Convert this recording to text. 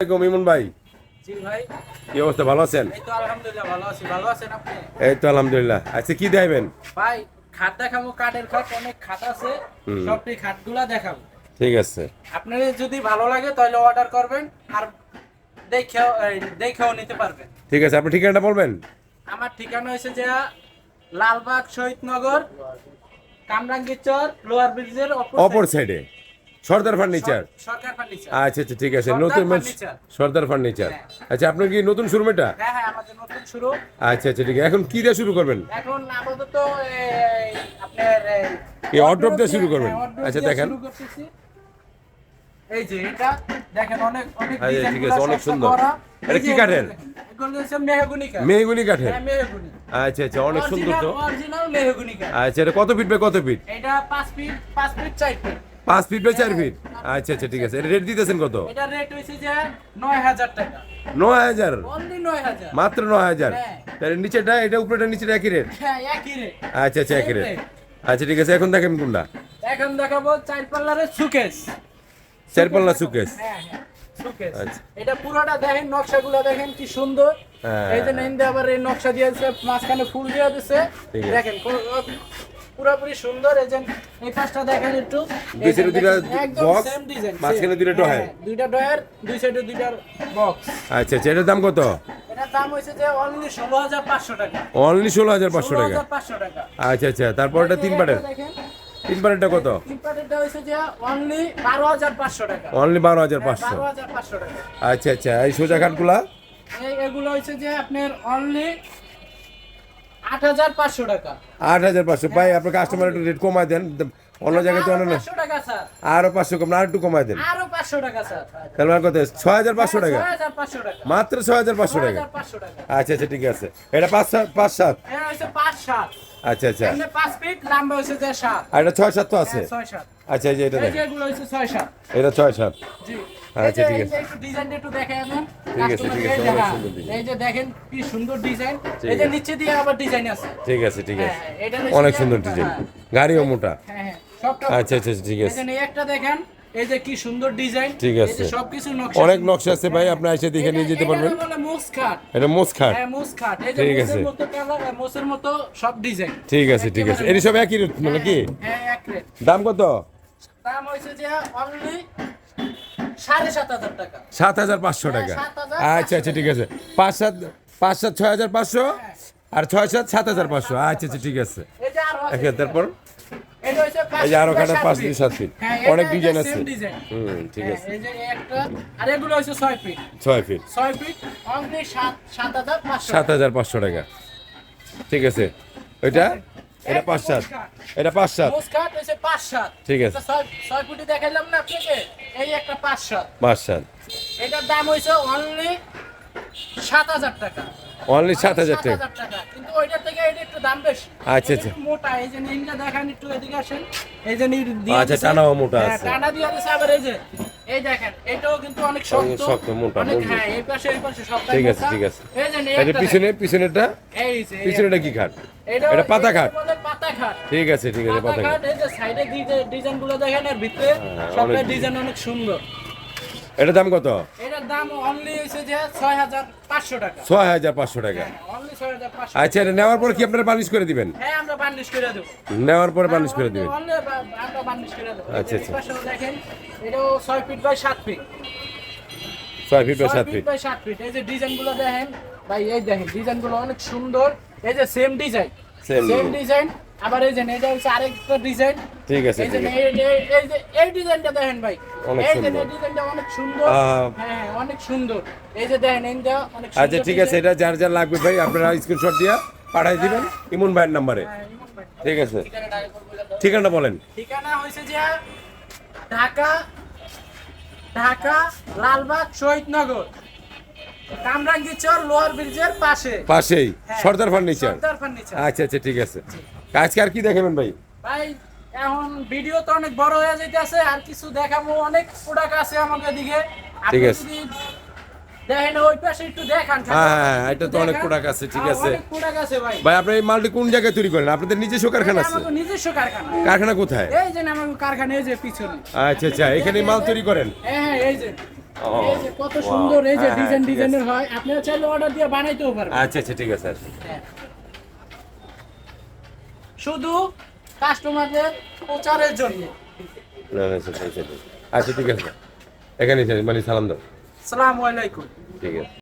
ইমন ভাই। কি অবস্থা ভালো আছেন? এই তো আলহামদুলিল্লাহ আচ্ছা কি দেখাবেন? ভাই খাট দেখাবো কাঠের খাট অনেক খাট আছে। সবটি খাটগুলা দেখাবো। ঠিক আছে। আপনার যদি ভালো লাগে তাহলে অর্ডার করবেন আর দেখেও দেখেও নিতে পারবেন। ঠিক আছে আপনি ঠিকানাটা বলবেন? আমার ঠিকানা হয়েছে যে লালবাগ শহীদনগর কামরাঙ্গীরচর লোয়ার ব্রিজের অপর সাইডে সর্দার ফার্নিচার। আচ্ছা আচ্ছা ঠিক আছে। নতুন সর্দার ফার্নিচার। হ্যাঁ। আচ্ছা আপনার কি নতুন শুরু এটা হ্যাঁ হ্যাঁ আচ্ছা আচ্ছা ঠিক আছে। এখন কি দিয়ে শুরু করবেন? এখন আপাতত এই, এই দিয়ে শুরু করবেন? আচ্ছা, দেখেন। এই যে এটা দেখেন অনেক অনেক আচ্ছা, ঠিক আছে, অনেক সুন্দর। এটা কি কাঠের? মেহগনি কাঠের? আচ্ছা আচ্ছা অনেক সুন্দর তো। আচ্ছা এটা কত ফিট বাই কত ফিট? এটা পাঁচ ফিট পাঁচ ফিট চার ফিট। পাঁচ ফিট বাই চার ফিট? আচ্ছা আচ্ছা ঠিক আছে। রেট দিতেছেন কত? এটা রেট যে টাকা। অনলি মাত্র হ্যাঁ। নিচেটা এটা উপরেটা নিচেটা একই রেট হ্যাঁ একই রেট আচ্ছা আচ্ছা একই রেট আচ্ছা ঠিক আছে এখন দেখেন কোনটা? এখন দেখাবো চার পাল্লারের সুকেস চার পাল্লা সুকেস হ্যাঁ হ্যাঁ আচ্ছা। এটা পুরোটা দেখেন নকশাগুলো দেখেন কি সুন্দর। এই যে আবার এই নকশা দিয়েছে মাঝখানে ফুল দিয়ে দিছে। দেখেন পুরোপুরি সুন্দর। এই যে এই পাশটা দেখেন একটু। দুই সাইডে দুইটা ডিজাইন মাঝখানে দুইটা ডয়ার। দুইটা ডয়ার দুই সাইডে দুইটা বক্স আচ্ছা আচ্ছা এটার দাম কত? দাম অনলি ষোলো হাজার পাঁচশো টাকা। আচ্ছা আচ্ছা তারপর এটা তিন পাটের। তিন পাটেরটা কত? অনলি বারো হাজার পাঁচশো টাকা। আচ্ছা আচ্ছা এই সোজা খাটগুলা? এগুলো হচ্ছে যে আপনার অনলি আট হাজার পাঁচশো টাকা। আট হাজার পাঁচশো। ভাই আপনার কাস্টমার একটু রেট কমায় দেন। অন্য জায়গায় তো অন্য পাঁচশো আরও পাঁচশো কম আর একটু কমায় দেন। তাহলে আমার কত ছয় হাজার পাঁচশো টাকা। মাত্র ছয় হাজার পাঁচশো টাকা। আচ্ছা আচ্ছা ঠিক আছে। এটা পাঁচ সাত পাঁচ সাত। আচ্ছা আচ্ছা। আর এটা ছয় সাত তো আছে? হ্যাঁ, আচ্ছা এই যে এটা এটা ছয় সাত। আচ্ছা, ঠিক আছে। ডিজাইনটা একটু দেখে ঠিক আছে, ঠিক আছে, অনেক সুন্দর এই যে দেখেন কি সুন্দর ডিজাইন। ঠিক এই যে আছে। নিচে দিয়ে আবার ডিজাইন আছে। ঠিক আছে ঠিক হ্যাঁ, অনেক সুন্দর ডিজাইন। গাড়িও মোটা। হ্যাঁ হ্যাঁ সবটা আচ্ছা আচ্ছা আচ্ছা, ঠিক আছে। একটা দেখেন এই যে কি সুন্দর ডিজাইন। ঠিক আছে। সবকিছু নকশা অনেক নকশা আছে ভাই আপনি এসে দেখে নিয়ে যেতে পারবেন। এটা বলে মুস এটা মোস হ্যাঁ মুস কাট এই যে ঠিক আছে। মোসের মতো সব ডিজাইন। ঠিক আছে ঠিক আছে। এটি সব একই রেট মানে কি হ্যাঁ এক রেট দাম কত? দাম হয়েছে যে অনলি সাত হাজার পাঁচশো টাকা। হ্যাঁ, 7,500 আচ্ছা আচ্ছা ঠিক আছে। পাঁচ সাত পাঁচ সাত ছয় হাজার পাঁচশো? আর ছয় সাত সাত হাজার পাঁচশো। আচ্ছা আচ্ছা ঠিক আছে। আচ্ছা তারপর? এই যে আরও ফিট বাই পাঁচ সাত দুই ফিট। সাত ফিট হ্যাঁ, অনেক ডিজাইন আছে। হুম ঠিক হ্যাঁ, আছে। এই যে একটা আর এগুলো হচ্ছে ছয় ফিট ছয় ফিট ছয় ফিট অনলি সাত হাজার পাঁচশো সাত হাজার পাঁচশো টাকা। ঠিক আছে। ওইটা? এটা পাঁচ সাত। এটা পাঁচ সাত। পাঁচ সাত। ঠিক আছে। ছয় ছয় ফুটি দেখাইলাম না আপনাকে? এই একটা পাঁচ সাত। পাঁচ সাত। এটার দাম হয়েছে অনলি সাত হাজার টাকা। অনলি সাত হাজার টাকা। কিন্তু এটা একটু দাম বেশি। আচ্ছা, আচ্ছা। মোটা এই যে নিনটা দেখান একটু এদিকে আসেন। এই যে নির দিয়ে আচ্ছা, টানাও মোটা হ্যাঁ, আছে। টানা দিয়ে দিছে আবার এই যে। এই দেখেন এটাও কিন্তু অনেক শক্ত। শক্ত, মোটা, হ্যাঁ এই পাশে এই পাশে সবটাই ঠিক আছে, ঠিক আছে। এই যে এটা পিছনে পিছনেরটা? এই যে পিছনেটা কি খাট? এটা পাতা খাট। পাতা খাট ঠিক আছে ঠিক আছে পাতা খাট এই যে সাইডে ডিজাইনগুলো দেখেন আর ভিতরে হ্যাঁ, অনেক ডিজাইন অনেক সুন্দর। এটার দাম কত? এটার দাম অনলি হয়েছে যে ছয় হাজার পাঁচশো টাকা। ছয় হাজার পাঁচশো টাকা। অনলি হাজার পাঁচশো আচ্ছা এটা নেওয়ার পর কি আপনারা বার্নিশ করে দিবেন? হ্যাঁ আমরা করে দেবো। নেওয়ার পরে বার্নিশ করে দিবেন। অনলি আমরা করে দেবো। আচ্ছা, আচ্ছা। দেখেন এটাও ছয় ফিট বাই সাত ফিট। ছয় ফিট ফিট ফিট। বাই সাত ফিট। এই যে ডিজাইনগুলো দেখেন ভাই এই দেখেন ডিজাইনগুলো অনেক সুন্দর। এই যে সেম ডিজাইন সেম ডিজাইন আবার এই যে এটা হচ্ছে আরেকটা ডিজাইন ঠিক আছে এই যে এই ডিজাইনটা দেখেন ভাই। অনেক এই যে সুন্দর। ডিজাইনটা অনেক সুন্দর। হ্যাঁ হ্যাঁ, অনেক সুন্দর। এই যে দেখেন এইটা অনেক সুন্দর আচ্ছা ঠিক আছে এটা যার যার লাগবে ভাই আপনারা স্ক্রিনশট দিয়ে পাঠাই দিবেন ইমন ভাইয়ের নাম্বারে। হ্যাঁ। ঠিক আছে। ঠিকানা বলেন। ঠিকানা হয়েছে যে ঢাকা ঢাকা লালবাগ শহীদনগর। কামরাঙ্গীরচর লোয়ার ব্রিজের পাশে। পাশেই। হ্যাঁ। সর্দার ফার্নিচার। সর্দার ফার্নিচার। আচ্ছা আচ্ছা ঠিক আছে। আজকে আর কি দেখাবেন ভাই? ভাই এখন ভিডিও তো অনেক বড় হয়ে যাইতেছে আর কিছু দেখাবো অনেক প্রোডাক্ট আছে আমাদের দিকে। ঠিক আছে। দেখেন ওই পাশে একটু দেখান। হ্যাঁ, এটা তো অনেক product আছে, ঠিক আছে। অনেক প্রোডাক্ট আছে ভাই। ভাই আপনার এই মালটি কোন জায়গায় তৈরি করেন? আপনাদের নিজস্ব কারখানা আছে? আমাদের নিজস্ব কারখানা। কারখানা কোথায়? এই যে আমার কারখানা এই যে পিছনে। আচ্ছা আচ্ছা এখানে মাল তৈরি করেন? হ্যাঁ হ্যাঁ এই যে। কত সুন্দর এই যে হ্যাঁ, হ্যাঁ, ডিজাইন ডিজাইনের হয়। আপনারা চাইলে অর্ডার দিয়ে বানাইতেও পারবেন। আচ্ছা আচ্ছা ঠিক আছে আচ্ছা। হ্যাঁ। শুধু কাস্টমারদের প্রচারের জন্য। না, না, আচ্ছা, ঠিক আছে। এখানে মানে সালাম দাও। সালামু আলাইকুম। ঠিক আছে।